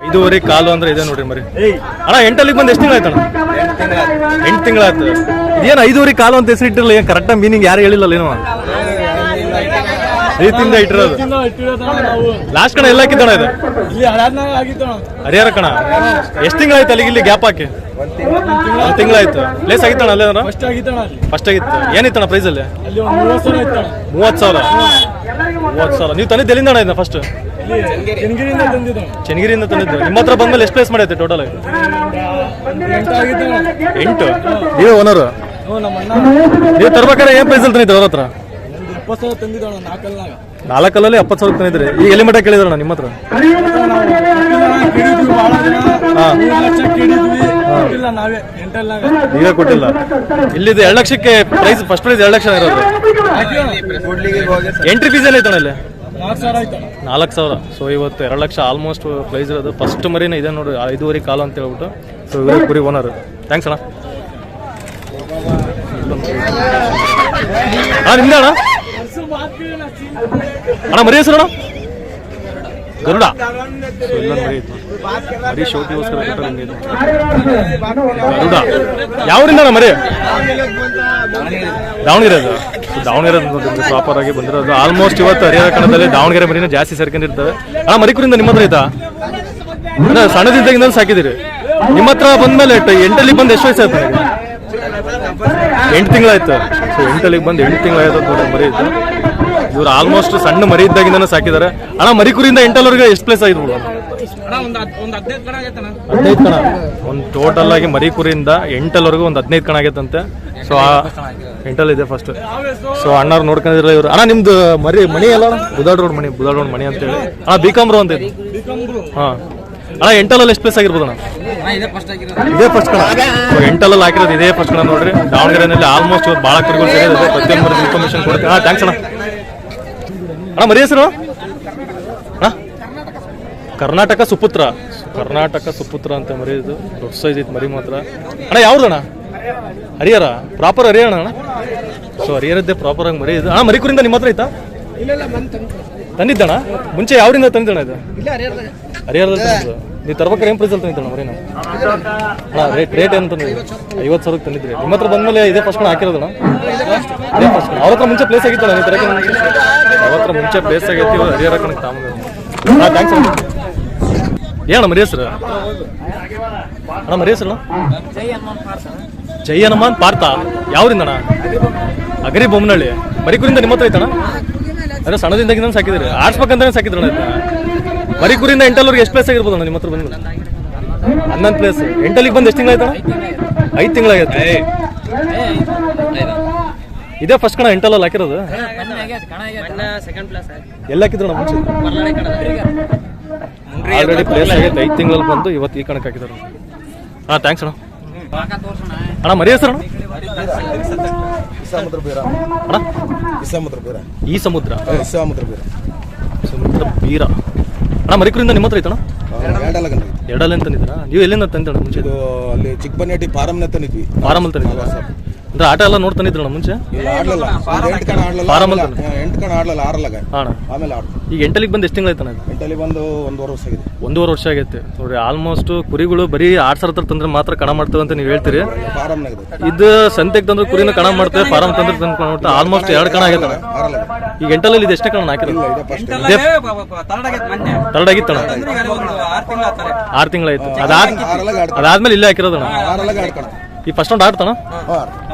ಐದೂವರೆ ಕಾಲು ಅಂದ್ರೆ ಇದೆ ನೋಡ್ರಿ ಮರಿ. ಅಣ್ಣ, ಎಂಟಲ್ಲಿಗೆ ಬಂದು ಎಷ್ಟು ತಿಂಗಳು ಆಯ್ತಣ್ಣ? ಎಂಟು ತಿಂಗಳಾಯ್ತು ಏನ ಐದೂವರೆ ಕಾಲು ಅಂತ ಹೆಸರಿಟ್ಟಿರಲ್ಲ ಏನು ಕರೆಕ್ಟ್ ಮೀನಿಂಗ್ ಯಾರು ಹೇಳಿಲ್ಲ ಏನೋ? ರೀತಿಯಿಂದ ಇಟ್ಟಿರೋದು. ಲಾಸ್ಟ್ ಕಣ ಎಲ್ಲ ಹಾಕಿದ್ದಣ ಇದು? ಹರಿಹರ ಕಣ. ಎಷ್ಟು ತಿಂಗಳಾಯ್ತು ಅಲ್ಲಿಗೆ ಇಲ್ಲಿ ಗ್ಯಾಪ್ ಹಾಕಿ? ಒಂದು ತಿಂಗಳಾಯ್ತು ಪ್ಲೇಸ್ ಆಗಿತ್ತಣ ಅಲ್ಲೇ ಫಸ್ಟ್ ಆಗಿತ್ತು. ಏನಿತ್ತಣ್ಣ ಪ್ರೈಸ್ ಅಲ್ಲಿ? ಅಲ್ಲಿ ಒಂದು ಮೂವತ್ತು ಸಾವಿರ. ಮೂವತ್ತು ಸಾವಿರ. ನೀವು ತಂದಿದ್ದು ಎಲ್ಲಿಂದ ಅಣ್ಣ ಇದನ್ನ ಫಸ್ಟ್ ಚನ್ನಗಿರಿಯಿಂದ ತಂದಿದ್ದು. ನಿಮ್ಮ ಹತ್ರ ಬಂದ್ಮೇಲೆ ಎಷ್ಟು ಪ್ಲೇಸ್ ಮಾಡೈತೆ ಟೋಟಲ್ ಎಂಟು. ನೀವು ಓನರ್ ನೀವೇ ಓನರು ಹ್ಞೂ ನಮ್ಮ ಅಣ್ಣ. ನೀವು ತರ್ಬೇಕಾದ್ರೆ ಏನ್ ಪ್ರೈಸ್ ಅಲ್ಲಿ ತಂದಿದ್ದು ಅವ್ರ ಹತ್ರ? ನಾಲ್ಕಲ್ಲಲ್ಲಿ ಎಪ್ಪತ್ತು ಸಾವಿರ ತಂದಿದ್ರಿ ಈಗ ಎಲ್ಲಿ ಮಟ್ಟ ಕೇಳಿದ್ರಣ್ಣ ನಿಮ್ಮ ಹತ್ರ? ಇಲ್ಲ ನೀವೇ ಕೊಟ್ಟಿಲ್ಲ. ಇಲ್ಲಿದ್ದು ಎರಡು ಲಕ್ಷಕ್ಕೆ ಪ್ರೈಸ್ ಫಸ್ಟ್ ಪ್ರೈಸ್ ಎರಡು ಲಕ್ಷ ಇರೋದು. ಎಂಟ್ರಿ ಫೀಸ್ ಐತಣ್ಣ ಇಲ್ಲಿ? ನಾಲ್ಕು ಸಾವಿರ ಸೊ ಇವತ್ತು ಎರಡು ಲಕ್ಷ ಆಲ್ಮೋಸ್ಟ್ ಪ್ರೈಸ್ ಇರೋದು. ಫಸ್ಟ್ ಮರಿನ ಇದೆ ನೋಡಿ, ಐದುವರೆ ಕಾಲು ಅಂತ ಹೇಳ್ಬಿಟ್ಟು. ಸೊ ಇವರೇ ಕುರಿ ಓನರ್ ಥ್ಯಾಂಕ್ಸ್ ಅಣ್ಣ. ಹಾಂ ನಿಮ್ದೆ ಅಣ್ಣ? ಅಣ್ಣ, ಮರಿ ಹೆಸರು ಅಣ್ಣ? ಗರುಡ. ಸೊ ಇಲ್ಲೊಂದು ಮರಿ ಇತ್ತು ಮರಿ ಶೋಕಿಗೋಸ್ಕರ ಕೊಟ್ಟರೆ ಹಿಂಗೆ ಗರುಡ. ಯಾವರಿಂದ ಮರಿ? ದಾವಣಗೆರೆ ಅದು ದಾವಣಗೆರೆ ಪ್ರಾಪರ್ ಆಗಿ ಬಂದಿರೋದು. ಆಲ್ಮೋಸ್ಟ್ ಇವತ್ತು ಹರಿಹರ ಕಣದಲ್ಲಿ ದಾವಣಗೆರೆ ಮರಿನ ಜಾಸ್ತಿ ಸೇರ್ಕೊಂಡಿರ್ತವೆ. ಅಣ್ಣ ಮರಿಕುರಿಂದ ನಿಮ್ಮ ಹತ್ರ ಆಯ್ತಾ? ಸಣ್ಣದಿದ್ದಾಗಿಂದ ಸಾಕಿದಿರಿ ನಿಮ್ಮ ಹತ್ರ ಬಂದ್ಮೇಲೆ ಎಂಟಲ್ಲಿ ಬಂದು ಎಷ್ಟು ವಯಸ್ಸು ಆಯ್ತು? ಎಂಟು ತಿಂಗಳಾಯ್ತು. ಸೊ ಎಂಟಲ್ಲಿಗೆ ಬಂದು ಎಂಟು ತಿಂಗಳಾಯ್ತು ಮರಿ ಇತ್ತು ಇವ್ರು ಆಲ್ಮೋಸ್ಟ್ ಸಣ್ಣ ಮರಿ ಇದ್ದಾಗಿಂದನೇ ಸಾಕಿದ್ದಾರೆ. ಅಣ್ಣ ಮರಿ ಕುರಿಯಿಂದ ಎಂಟಲ್ವರೆಗೆ ಎಷ್ಟು ಪ್ಲೇಸ್ ಆಯ್ತು ಹದಿನೈದು ಕಣ ಒಂದು ಟೋಟಲ್ ಆಗಿ ಮರಿ ಕುರಿಯಿಂದ ಎಂಟಲ್ವರೆಗೂ ಒಂದು ಹದಿನೈದು ಕಣ ಆಗೈತಂತೆ. ಸೊ ಆ ಎಂಟಲ್ ಇದೆ ಫಸ್ಟ್ ಸೊ ಅಣ್ಣವ್ರು ನೋಡ್ಕೊಂಡಿದ್ರೆ ಇವರು. ಅಣ್ಣ ನಿಮ್ದು ಮರಿ ಮಣಿ ಅಲ್ಲ? ಬುದಾಡ್ ರೋಡ್ ಮಣಿ ಬುದಾಡ್ ರೋಡ್ ಮಣಿ ಅಂತೇಳಿ. ಅಣ್ಣ ಬಿಕಾಮ್ರು ಅಂತ ಇದೆ? ಹಾಂ. ಅಣ್ಣ ಎಂಟಲಲ್ಲಿ ಎಷ್ಟು ಪ್ಲೇಸ್ ಆಗಿರ್ಬೋದು ಅಣ್ಣ? ಇದೇ ಫಸ್ಟ್ ಕಣ? ಎಂಟಲಲ್ಲಿ ಹಾಕಿರೋದು ಇದೇ ಫಸ್ಟ್ ಕಣ ನೋಡ್ರಿ. ದಾವಣಗೆರೆನಲ್ಲಿ ಆಲ್ಮೋಸ್ಟ್ ಭಾಳ ಸೇರಿದೆ ಇನ್ಫಾರ್ಮೇಷನ್ ಇನ್ಫಾರ್ಮೇಶನ್ ಕೊಡ್ತೀನಿ. ಹಾಂ ಥ್ಯಾಂಕ್ಸ್ ಅಣ್ಣ. ಅಣ್ಣ ಮರಿ ಹೆಸರು? ಅಣ್ಣ ಕರ್ನಾಟಕ ಸುಪುತ್ರ. ಕರ್ನಾಟಕ ಸುಪುತ್ರ ಅಂತ ಮರಿ ಇದು. ದೊಡ್ಡ ಸೈಜ್ ಐತೆ ಮರಿ ಮಾತ್ರ. ಅಣ್ಣ ಯಾವ್ದಣ್ಣ ಹರಿಹರ. ಪ್ರಾಪರ್ ಹರಿಹರ ಅಣ್ಣ? ಸೊ ಹರಿಹರದ್ದೇ ಪ್ರಾಪರ್ ಆಗಿ ಮರಿ ಇದು. ಅಣ್ಣ ಮರಿ ಕುರಿಂದ ನಿಮ್ಮ ಹತ್ರ ಐತಾ? ತಂದಿದ್ದಣ್ಣ? ಮುಂಚೆ ಯಾವ್ರಿಂದ ತಂದಿದ್ದಣ್ಣ ಇದು? ಹರಿಹರದಲ್ಲಿ ತಂದಿದ್ದು. ನೀವು ತರ್ಬೇಕಾರೆ ಏನು ಪ್ರೈಸಲ್ಲಿ ತಂದಿದ್ದಣ್ಣ ಮರಿನ ಹಾಂ ರೇಟ್ ರೇಟ್ ಏನು ತಂದಿದ್ದು ಐವತ್ತು ಸಾವಿರಕ್ಕೆ ತಂದಿದ್ರಿ ನಿಮ್ಮ ಹತ್ರ ಬಂದಮೇಲೆ ಇದೇ ಫಸ್ಟ್ ಹಾಕಿರೋದಣ್ಣ ಇದೇ ಫಸ್ಟ್ ಅವ್ರ ಹತ್ರ ಮುಂಚೆ ಪ್ಲೇಸ್ ಆಗಿತ್ತು ನೀವು ತರಕ್ಕೆ ಅವ್ರ ಹತ್ರ ಮುಂಚೆ ಪ್ಲೇಸ್ ಆಗೈತಿ ಹರಿಯರ ಕಣಕ್ಕೆ ತಾಮಗ ಹಾಂ ಥ್ಯಾಂಕ್ಸ್ ಏನಣ್ಣ ಮರಿ ಹೆಸರು ಅಣ್ಣ ಮರಿ ಹೆಸರು ಜೈ ಹನುಮಾನ್ ಪಾರ್ಥ. ಯಾವ್ರಿಂದ ಅಣ್ಣ? ಅಗರಿ ಬೊಮ್ಮನಹಳ್ಳಿ. ಮರಿಕುರಿಂದ ನಿಮ್ಮ ಹತ್ರ ಐತಣ್ಣ? ಅದೇ ಸಣ್ಣದಿಂದಾಗಿಂದ ಸಾಕಿದ್ರಿ ಆಡ್ಸ್ಬೇಕಂತಾನೆ ಸಾಕಿದ್ರಣ್ಣ ಮರಿಕುರಿಂದ ಎಂಟಲ್ವರೆಗೆ ಎಷ್ಟು ಪ್ಲೇಸ್ ಆಗಿರ್ಬೋದು ನಿಮ್ಮ ಹತ್ರ ಬಂದ್ಮೇಲೆ? ಹನ್ನೊಂದು ಪ್ಲೇಸ್ ಎಂಟಲ್ಲಿಗೆ ಬಂದು ಎಷ್ಟು ತಿಂಗಳಾಯ್ತು ಐದು ತಿಂಗಳಾಗೈತೆ. ಇದೇ ಫಸ್ಟ್ ಕಣ ಎಂಟಲಲ್ಲಿ ಹಾಕಿರೋದು? ಸೆಕೆಂಡ್ ಪ್ಲೇಸ್ ಎಲ್ಲ ಮುಂಚೆ? ಆಲ್ರೆಡಿ ಪ್ಲೇಸ್ ಆಗೈತೆ. ಐದು ತಿಂಗಳಲ್ಲಿ ಬಂದು ಇವತ್ತು ಈ ಕಣಕ್ಕೆ ಹಾಕಿದಾರೆ ಹಾಂ ಥ್ಯಾಂಕ್ಸ್ ಅಣ್ಣ. ಅಣ್ಣ ಮರಿ ಹೆಸರು ಅಣ್ಣ? ಸಮುದ್ರ ಬೀರ ಅಣ್ಣ? ಸಮುದ್ರ ಬೀರ ಈ ಸಮುದ್ರ. ಸಮುದ್ರ ಬೀರ ಸಮುದ್ರ ಬೀರ. ಅಣ್ಣ ಮರಿಕುರಿಂದ ನಿಮ್ಮ ಹತ್ರ ಐತಣ್ಣ? ಎರಡಲ್ಲ ಗಂಟೆ. ಎರಡಲ್ಲಿ ತಂದಿದ್ದೀರಾ? ನೀವು ಎಲ್ಲಿಂದ ತಂದಿದ್ದಣ್ಣ ಮುಂಚೆ? ಇದು ಅಲ್ಲಿ ಚಿಕ್ಕಬನ್ನೇಟಿ ಫಾರಮ್ನ ತಂದಿದ್ವಿ. ಫಾರಮಲ್ಲಿ ತಂದಿದ್ದೀರಾ? ಅಂದ್ರೆ ಆಟ ಎಲ್ಲ ನೋಡ್ತಾನೆ ಇದ್ರಣ್ಣ ಮುಂಚೆ? ಇಲ್ಲ ಆಡ್ಲಲ್ಲ. ಒಂದು ಎಂಟು ಕಣ ಆಡ್ಲಲ್ಲ? ಹಾ, ಎಂಟು ಆಡ್ಲಲ್ಲ ಆಮೇಲೆ ಈಗ ಎಂಟಲಿಗೆ ಬಂದು ಎಷ್ಟು ತಿಂಗಳಾಯ್ತಣ್ಣ ಇದು? ಎಂಟಲ್ಲಿ ಬಂದು ಒಂದೂವರೆ ವರ್ಷ ಆಗಿದೆ. ಒಂದೂವರೆ ವರ್ಷ ಆಗೈತೆ. ನೋಡ್ರಿ ಆಲ್ಮೋಸ್ಟ್ ಕುರಿಗಳು ಬರೀ ಆಡ್ ಸಾವಿರ ತಂದ್ರೆ ಮಾತ್ರ ಕಣ ಮಾಡ್ತೇವೆ ಅಂತ ನೀವು ಹೇಳ್ತೀರಿ. ಇದು ಸಂತೆಗೆ ತಂದ್ರೆ ಕುರಿನ ಕಣ ಮಾಡ್ತೇವೆ ಫಾರಂ ತಂದ್ರೆ ತಂದು ಕಣ ಮಾಡ್ತೇವೆ. ಆಲ್ಮೋಸ್ಟ್ ಎರಡು ಕಣ ಆಗೈತಣ್ಣ. ಈ ಈಗ ಎಂಟಲಲ್ಲಿ ಇದು ಎಷ್ಟೇ ಕಣ ಹಾಕಿರೋದು ಇದೆ ಫಸ್ಟ್ ತರ್ಡ್ ಆರು ತಿಂಗಳಾಯ್ತು. ಅದಾದ ಅದಾದ್ಮೇಲೆ ಇಲ್ಲೇ ಹಾಕಿರೋದಣ್ಣ. ಈ ಫಸ್ಟ್ ರೌಂಡ್ ಆಡ್ತಾನ?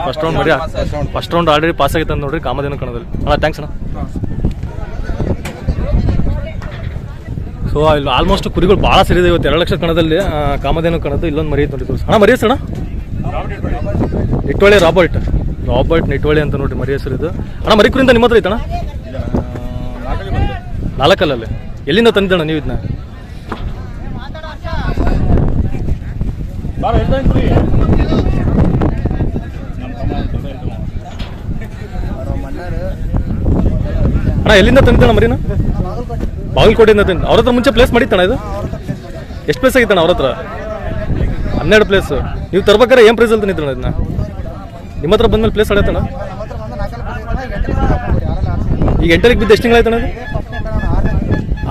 ಫಸ್ಟ್ ರೌಂಡ್ ಬರೀ ಫಸ್ಟ್ ರೌಂಡ್ ಆಲ್ರೆಡಿ ಪಾಸ್ ಆಗೈತೆ ಅಂತ ನೋಡ್ರಿ ಕಾಮಧೇನು ಕಣದಲ್ಲಿ. ಅಣ್ಣ ಥ್ಯಾಂಕ್ಸ್ ಅಣ್ಣ. ಸೊ ಇಲ್ಲಿ ಆಲ್ಮೋಸ್ಟ್ ಕುರಿಗಳು ಭಾಳ ಸರಿದೆ ಇವತ್ತು ಎರಡು ಲಕ್ಷ ಕಣದಲ್ಲಿ ಕಾಮಧೇನು ಕಣದ್ದು ಇಲ್ಲೊಂದು ಮರಿ ನೋಡಿ ತೋರಿಸಿ. ಅಣ್ಣ ಮರಿ ಅಣ್ಣ ನಿಟ್ವಳ್ಳಿ ರಾಬರ್ಟ್. ರಾಬರ್ಟ್ ನಿಟ್ವಳ್ಳಿ ಅಂತ ನೋಡ್ರಿ ಮರಿ ಹೆಸರು ಇದು. ಅಣ್ಣ ಮರಿ ಕುರಿಂದ ನಿಮ್ಮ ಹತ್ರ ಐತಣ ನಾಲ್ಕಲ್ಲಲ್ಲಿ. ಎಲ್ಲಿಂದ ತಂದಿದ್ದಣ್ಣ ನೀವು ಇದನ್ನ? ಅಣ್ಣ, ಎಲ್ಲಿಂದ ತಂದಿದ್ದಣ್ಣ ಮರಿನ? ಬಾಗಲಕೋಟೆಯಿಂದ ತಂದು ಅವ್ರ ಹತ್ರ ಮುಂಚೆ ಪ್ಲೇಸ್ ಮಾಡಿತ್ತಣ್ಣ ಇದು? ಎಷ್ಟು ಪ್ಲೇಸ್ ಆಗಿತ್ತಣ್ಣ ಅವ್ರ ಹತ್ರ? ಹನ್ನೆರಡು ಪ್ಲೇಸ್ ನೀವು ತರ್ಬೇಕಾರೆ ಏನು ಪ್ರೈಸಲ್ಲಿ ತಂದಿದ್ದಣ್ಣ ಇದನ್ನ? ನಿಮ್ಮ ಹತ್ರ ಬಂದ್ಮೇಲೆ ಪ್ಲೇಸ್ ಆಡತ್ತಣ್ಣ? ಈಗ ಎಂಟರಿಗೆ ಬಿದ್ದು ಎಷ್ಟು ತಿಂಗಳಾಯ್ತಣ್ಣ ಇದು?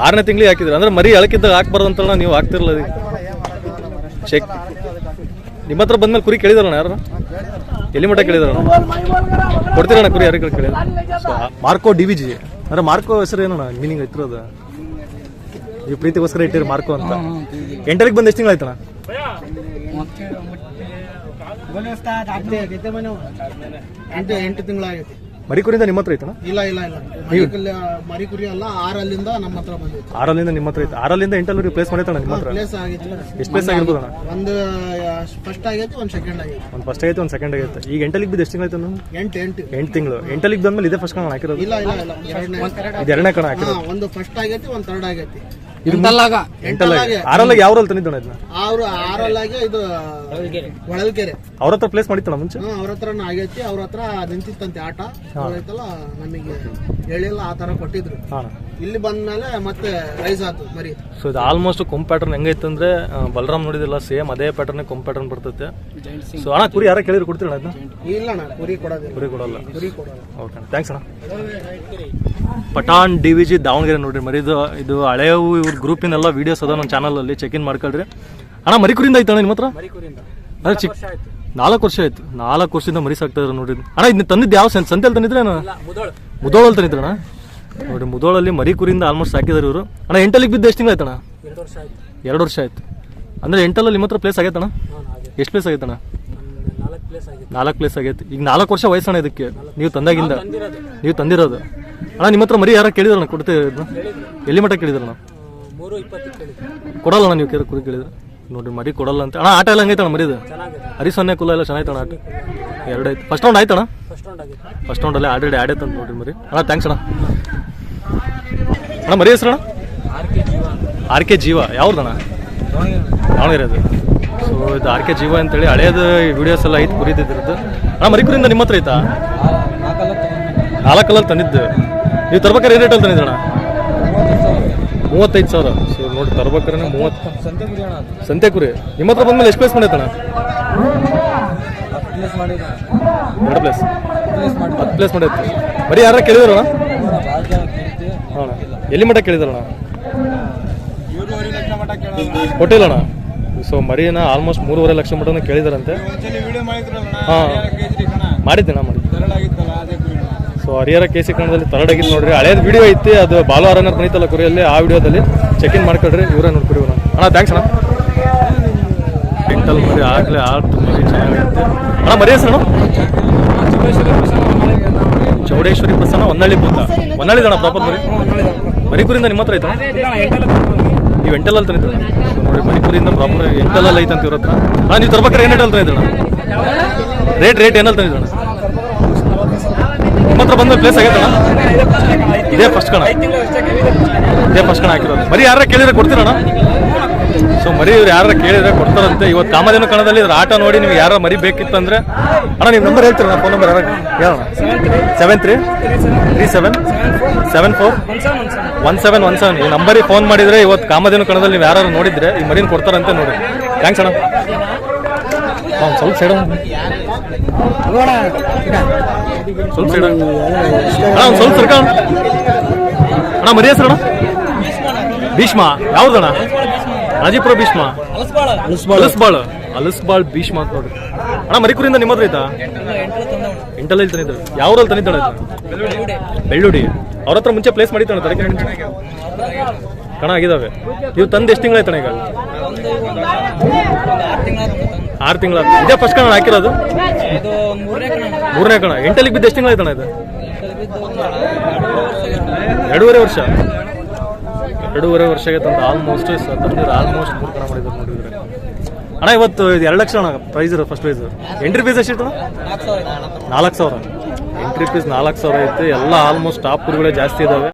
ಆರನೇ ತಿಂಗಳಿಗೆ ಹಾಕಿದ್ರೆ. ಅಂದ್ರೆ ಮರಿ ಅಳಕಿದ್ದಾಗ ಹಾಕ್ಬಾರ್ದು ಅಂತಣ್ಣ ನೀವು ಹಾಕ್ತಿರಲ್ಲ ಅದಕ್ಕೆ ಚೆಕ್ ನಿಮ್ಮ ಹತ್ರ ಬಂದ್ಮೇಲೆ ಕುರಿ ಕೇಳಿದಾರಣ್ಣ ಯಾರು? ಎಲ್ಲಿ ಮಟ್ಟ ಕೇಳಿದ್ರು? ಕೊಡ್ತೀರಣ್ಣ ಕುರಿ ಯಾರಿಗೆ ಕೇಳಿದ ಮಾರ್ಕೋ ಡಿ ವಿ ಜಿ. ಅಂದ್ರೆ ಮಾರ್ಕೋ ಹೆಸರು ಏನಣ್ಣ? ಮೀನಿಂಗ್ ಇತ್ತಿರೋದು ನೀವು ಪ್ರೀತಿಗೋಸ್ಕರ ಇಟ್ಟಿರಿ ಮಾರ್ಕೋ ಅಂತ. ಎಂಟರಿಗೆ ಬಂದು ಎಷ್ಟು ತಿಂಗಳಾಯ್ತಣ್ಣ? ಎಂಟು ಎಂಟು ತಿಂಗಳಾಗೈತಿ ಮರಿ ಕುರಿಯಿಂದ ನಿಮ್ಮ ಹತ್ರ ಇಲ್ಲ ಇಲ್ಲ ಇಲ್ಲ. ಮರಿಕುರಿ ಅಲ್ಲ ಆರಲ್ಲಿಂದ ನಮ್ಮ ಹತ್ರ ಬಂದಿತ್ತು. ಆರಲ್ಲಿಂದ ನಿಮ್ಮ ಹತ್ರ ಐತೆ. ಆರಲ್ಲಿಂದ ಎಂಟಲ್ಲಿ ಪ್ಲೇಸ್ ಮಾಡೈತಣ್ಣ ನಿಮ್ಮ ಹತ್ರ? ಪ್ಲೇಸ್ ಆಗಿತ್ತು. ಎಷ್ಟು ಪ್ಲೇಸ್ ಆಗಿರ್ಬೋದಣ್ಣ ಒಂದು ಫಸ್ಟ್ ಆಗೈತಿ ಒಂದು ಸೆಕೆಂಡ್ ಆಗೈತಿ. ಒಂದು ಫಸ್ಟ್ ಆಗೈತೆ ಒಂದು ಸೆಕೆಂಡ್ ಆಗೈತೆ. ಈಗ ಎಂಟಲಿಗೆ ಬಿದ್ದು ಎಷ್ಟು ತಿಂಗಳು ಆಯ್ತು ಎಂಟು ಎಂಟು. ಎಂಟು ತಿಂಗಳು. ಎಂಟಲಿಗೆ ಬಂದ್ಮೇಲೆ ಇದೇ ಫಸ್ಟ್ ಕಣ ಹಾಕಿರೋದು? ಇಲ್ಲ ಇಲ್ಲ ಇಲ್ಲ. ಎರಡನೇ ಇದು ಎರಡನೇ ಕಣ ಹಾಕಿರೋದು? ಒಂದು ಫಸ್ಟ್ ಆಗೈತೆ ಒಂದು ಥರ್ಡ್ ಆಗೈತಿ. ಎಂಟಲ್ಲಾಗ. ಎಂಟಲ್ಲಾಗಿ. ಆರಲ್ಲಾಗಿ ಯಾವ ಊರಲ್ಲಿ ತಂದಿದ್ದಣ್ಣ ಇದನ್ನ? ಅವ್ರು ಆರಲ್ಲಾಗೆ ಇದು ಹೊಳಲ್ಕೆರೆ. ಅವ್ರ ಹತ್ರ ಪ್ಲೇಸ್ ಮಾಡಿತ್ತಣ್ಣ ಮುಂಚೆ? ಹ್ಮ್ ಅವ್ರ ಹತ್ರನ ಆಗೈತಿ ಅವ್ರ ಹತ್ರ ನಿಂತಿತ್ತಂತೆ ಆಟ. ಐತಲ್ಲ ನಮಗೆ ಹೇಳಿಲ್ಲ ಆ ತರ ಕೊಟ್ಟಿದ್ರು. ಹಾಂ. ಇಲ್ಲಿ ಬಂದ್ಮೇಲೆ ಮತ್ತೆ ರೈಸ್ ಆಯ್ತು ಮರಿ ಸೊ ಇದು ಆಲ್ಮೋಸ್ಟ್ ಕೊಂಪ್ ಪ್ಯಾಟರ್ನ್ ಹೆಂಗೈತೆ ಅಂದ್ರೆ ಬಲರಾಮ್ ನೋಡಿದಿಲ್ಲ ಸೇಮ್ ಅದೇ ಪ್ಯಾಟರ್ನ್ ಕೊಂಪ್ ಪ್ಯಾಟರ್ನ್ ಬರ್ತೈತೆ. ಸೊ ಅಣ್ಣ ಕುರಿ ಯಾರ ಕೇಳಿದ್ರು ಕೊಡ್ತೀರಣ್ಣ ಅದನ್ನ ಇಲ್ಲ ಅಣ್ಣ ಕುರಿ ಕೊಡೋದಿಲ್ಲ. ಕುರಿ ಕೊಡಲ್ಲ. ಕುರಿ ಕೊಡೋಲ್ಲ. ಓಕೆ ಅಣ್ಣ ಥ್ಯಾಂಕ್ಸ್ ಅಣ್ಣ. Pathan D V G Davangere ನೋಡ್ರಿ ಮರಿ ಇದು ಇದು ಹಳೆಯವು ಇವ್ರ ಗ್ರೂಪಿನೆಲ್ಲ ವೀಡಿಯೋಸ್ ಅದ ನಮ್ಮ ಚಾನಲಲ್ಲಿ ಚೆಕ್ ಇನ್ ಮಾಡ್ಕೊಳ್ರಿ. ಅಣ್ಣ ಮರಿ ಕುರಿಯಿಂದ ಐತಣ್ಣ ನಿಮ್ಮ ಹತ್ರ? ಅದೇ ಚಿಕ್ಕ ನಾಲ್ಕು ವರ್ಷ ಆಯ್ತು. ನಾಲ್ಕು ವರ್ಷದಿಂದ ಮರಿ ಸಾಕ್ತಾ ಇದ್ರು ನೋಡ್ರಿ ಅಣ್ಣ ಇದನ್ನ ತಂದಿದ್ದು ಯಾವ ಸಂತೆಯಲ್ಲಿ ತಂದಿದ್ರೇನು? ಮುದೋಳಲ್ಲಿ ತಂದಿದ್ರಣ್ಣ ನೋಡಿ ಮುದೋಳಲ್ಲಿ ಮರಿ ಕುರಿಯಿಂದ ಆಲ್ಮೋಸ್ಟ್ ಸಾಕಿದಾರೆ ಇವರು. ಅಣ್ಣ ಎಂಟಲ್ಲಿಗೆ ಬಿದ್ದು ಎಷ್ಟು ತಿಂಗಳು ಆಯ್ತಣ್ಣ ಎರಡು ವರ್ಷ ಆಯ್ತು. ಅಂದ್ರೆ ಎಂಟಲ್ಲಿ ನಿಮ್ಮ ಹತ್ರ ಪ್ಲೇಸ್ ಆಗೈತಣ್ಣ? ಎಷ್ಟು ಪ್ಲೇಸ್ ಆಗೈತಣ್ಣ? ನಾಲ್ಕು ಪ್ಲೇಸ್ ಆಗೈತೆ. ಈಗ ನಾಲ್ಕು ವರ್ಷ ವಯಸ್ಸಣ್ಣ ಇದಕ್ಕೆ. ನೀವು ತಂದಾಗಿಂದ. ನೀವು ತಂದಿರೋದು. ಅಣ್ಣ ನಿಮ್ಮ ಹತ್ರ ಮರಿ ಯಾರ ಕೇಳಿದ್ರಣ್ಣ ಇದನ್ನ? ಎಲ್ಲಿ ಮಟ್ಟ ಕೇಳಿದ್ರಣ್ಣ? ಕೊಡಲ್ಲ ನೀವು ಕೇಳಿ ಕುರಿ ಕೇಳಿದ್ರೆ? ನೋಡಿ ಮರಿ ಕೊಡಲ್ಲ ಅಂತ. ಅಣ್ಣ ಆಟ ಎಲ್ಲ ಹಂಗೈತಣ್ಣ ಮರಿದು? ಹರಿ ಸೊನ್ನೆ ಕುಲ ಎಲ್ಲ ಚೆನ್ನಾಗೈತಣ್ಣ ಆಟ? ಎರಡು ಐತೆ ಫಸ್ಟ್ ರೌಂಡ್ ಆಯ್ತಣ್ಣ? ಫಸ್ಟ್ ರೌಂಡಲ್ಲೇ ಆಲ್ರೆಡಿ ಆಡೈತೆ ಅಂತ ನೋಡ್ರಿ ಮರಿ. ಅಣ್ಣ ಥ್ಯಾಂಕ್ಸ್ ಅಣ್ಣ. ಅಣ್ಣ, ಮರಿ ಹೆಸರಣ್ಣ ಆರ್ ಕೆ ಜೀವ. ಯಾವ್ದಣ್ಣ? ದಾವಣಗೆರೆ ಅದು ಸೊ ಇದು ಆರ್ ಕೆ ಜೀವ ಅಂತೇಳಿ ಹಳೇದು ವಿಡಿಯೋಸ್ ಎಲ್ಲ ಐತೆ ಕುರಿದಿದ್ರದ್ದು ಅಣ್ಣ, ಮರಿ ಕುರಿಂದ ನಿಮ್ಮ ಹತ್ರ ಐತಾ? ನಾಲ್ಕಲ್ಲಲ್ಲಿ ತಂದಿದ್ದು. ನೀವು ತರ್ಬೇಕಾರೆ ಏನು ರೇಟಲ್ಲಿ ತಂದಿದ್ದಣ್ಣ ಮೂವತ್ತೈದು ಸಾವಿರ. ಸೊ ನೋಡಿ ತರ್ಬೇಕಾರೆ ಮೂವತ್ತು ಸಂತೆ ಕುರಿ. ನಿಮ್ಮ ಹತ್ರ ಬಂದ್ಮೇಲೆ ಎಷ್ಟು ಪ್ಲೇಸ್ ಮಾಡೈತಣ್ಣ ಎರಡು ಪ್ಲೇಸ್ ಹತ್ತು ಪ್ಲೇಸ್ ಮಾಡೈತೆ ಬರೀ ಯಾರ ಕೇಳಿದಾರಣ್ಣ ಹಾಂ. ಎಲ್ಲಿ ಮಠ ಕೇಳಿದಾರಣ್ಣ? ಕೊಟ್ಟಿಲ್ಲಣ್ಣ ಸೊ ಮರಿನ ಆಲ್ಮೋಸ್ಟ್ ಮೂರುವರೆ ಲಕ್ಷ ಮಟನ ಕೇಳಿದಾರಂತೆ. ಹಾಂ. ಮಾಡಿದ್ದೆ ನಾ ಮಾಡಿ ಸೊ ಹರಿಹರ ಕೇಸಿ ಸಿ ತರಡ್ ಆಗಿತ್ತು ನೋಡ್ರಿ. ಹಳೇದು ವಿಡಿಯೋ ಐತಿ, ಅದು ಬಾಲು ಆರನರ್ ಬಂದಿತ್ತಲ್ಲ ಕುರಿಯಲ್ಲಿ ಆ ವಿಡಿಯೋದಲ್ಲಿ. ಚೆಕ್ ಇನ್ ಮಾಡ್ಕೊಳ್ರಿ, ಇವರೇ ಇವ್ರನ್ನ. ಅಣ್ಣ ಥ್ಯಾಂಕ್ಸ್ ಅಣ್ಣ. ಮರಿ ಆಗಲೇ ಆಗ್ತು ಮರಿ ಚೆನ್ನಾಗಿರುತ್ತೆ. ಅಣ್ಣ ಮರಿ ಹೆಸರು ಚೌಡೇಶ್ವರಿ ಪ್ರಸನ್ನ ಹೊನ್ನಳ್ಳಿ ಬೂತ ಹೊನ್ನಳ್ಳಿ ಅಣ್ಣ ಪ್ರಾಪರ್ ಬರೀ ಮರಿಪುರಿಂದ ನಿಮ್ಮ ಹತ್ರ ಐತಾ ನೀವು ಎಂಟಲಲ್ಲಿ ತನಿತ ನೋಡಿ ಮರಿಕುರಿಯಿಂದ ಪ್ರಾಪರ್ ಎಂಟಲಲ್ಲಿ ಐತಂತ ಇವ್ರ ಹತ್ರ. ಹಾಂ ನೀವು ತರ್ಬೇಕಾರೆ ಏನು ಹೇಳ್ತಾ ತಂದಿದ್ದಣ್ಣ ರೇಟ್ ರೇಟ್ ಏನಲ್ಲಿ ಇದಣ್ಣ ನಿಮ್ಮ ಹತ್ರ ಬಂದ ಪ್ಲೇಸ್ ಆಗೈತಣ್ಣ ಇದೇ ಫಸ್ಟ್ ಕಣ. ಇದೇ ಫಸ್ಟ್ ಕಣ ಹಾಕಿರೋದು. ಬರೀ ಯಾರ ಕೇಳಿದ್ರೆ ಕೊಡ್ತೀರಣ್ಣ? ಸೊ ಮರಿ ಇವ್ರು ಯಾರು ಕೇಳಿದ್ರೆ ಕೊಡ್ತಾರಂತೆ. ಇವತ್ತು ಕಾಮಧೇನು ಕಣದಲ್ಲಿ ಇದ್ರ ಆಟ ನೋಡಿ ನಿಮ್ಗೆ ಯಾರೋ ಮರಿ ಬೇಕಿತ್ತಂದ್ರೆ. ಅಣ್ಣ ನಿಮ್ಮ ನಂಬರ್ ಹೇಳ್ತೀರ? ಫೋನ್ ನಂಬರ್ ಯಾರು ಹೇಳೋಣ seven three three seven seven four one seven one seven ಈ ನಂಬರಿಗೆ ಫೋನ್ ಮಾಡಿದರೆ ಇವತ್ತು ಕಾಮಧೇನು ಕಣದಲ್ಲಿ ನೀವು ಯಾರು ನೋಡಿದ್ರೆ ಈ ಮರಿನ ಕೊಡ್ತಾರಂತೆ ನೋಡಿ. ಥ್ಯಾಂಕ್ಸ್ ಅಣ್ಣ. ಹಾಂ, ಸ್ವಲ್ಪ ಸೈಡ್ ಸ್ವಲ್ಪ ಅಣ್ಣ. ಸ್ವಲ್ಪ ಅಣ್ಣ. ಮರಿ ಹೆಸರು ಅಣ್ಣ ಭೀಷ್ಮ. ಯಾವ್ದಣ್ಣ? ರಾಜೀಪುರ ಭೀಷ್ಮ. ಅಲಸ್ಬಾಳ. ಅಲಸ್ಬಾಳ್. ಭೀಷ್ಮ ಅಂತ ನೋಡ್ರಿ. ಅಣ್ಣ ಮರಿಕೂರಿಂದ ನಿಮ್ಮ ಹತ್ರ ಐತಾ ಎಂಟಲ್ಲಿ ತಂದಿದ್ದಾಳೆ. ಯಾವ್ರಲ್ಲಿ ತಂದಿದ್ದಾಳೆ ಬೆಳ್ಳುಡಿ ಅವ್ರ ಹತ್ರ ಮುಂಚೆ ಪ್ಲೇಸ್ ಮಾಡಿದ್ದಾಳೆ ತಡಕೆ ಕಣ ಆಗಿದಾವೆ ನೀವು ತಂದು ಎಷ್ಟು ತಿಂಗಳಾಯ್ತಣ್ಣ ಈಗ? ಆರು ತಿಂಗಳ. ಇದೇ ಫಸ್ಟ್ ಕಣ ಹಾಕಿರೋದು? ಮೂರನೇ ಕಣ. ಎಂಟಲ್ಲಿ ಬಿದ್ದು ಎಷ್ಟು ತಿಂಗಳಾಯ್ತಣ್ಣ ಇದು? ಎರಡೂವರೆ ವರ್ಷ. ಎರಡೂವರೆ ವರ್ಷ ಆಗೈತೆ ಅಂತ ಆಲ್ಮೋಸ್ಟ್ ತಂದಿದ್ರು ಆಲ್ಮೋಸ್ಟ್ ಮೂರು ಕಣ ಮಾಡಿದ್ರು ನೋಡಿದ್ರೆ. ಅಣ್ಣ, ಇವತ್ತು ಇದು ಎರಡು ಲಕ್ಷ ಅಣ್ಣ prize first prize entry fees ಎಷ್ಟು ನಾಲ್ಕು ಸಾವಿರ. ಎಂಟ್ರಿ ಫೀಸ್ ನಾಲ್ಕು ಸಾವಿರ ಐತೆ. ಎಲ್ಲ ಆಲ್ಮೋಸ್ಟ್ ಟಾಪ್ ಕುರಿಗಳೇ ಜಾಸ್ತಿ ಇದಾವೆ.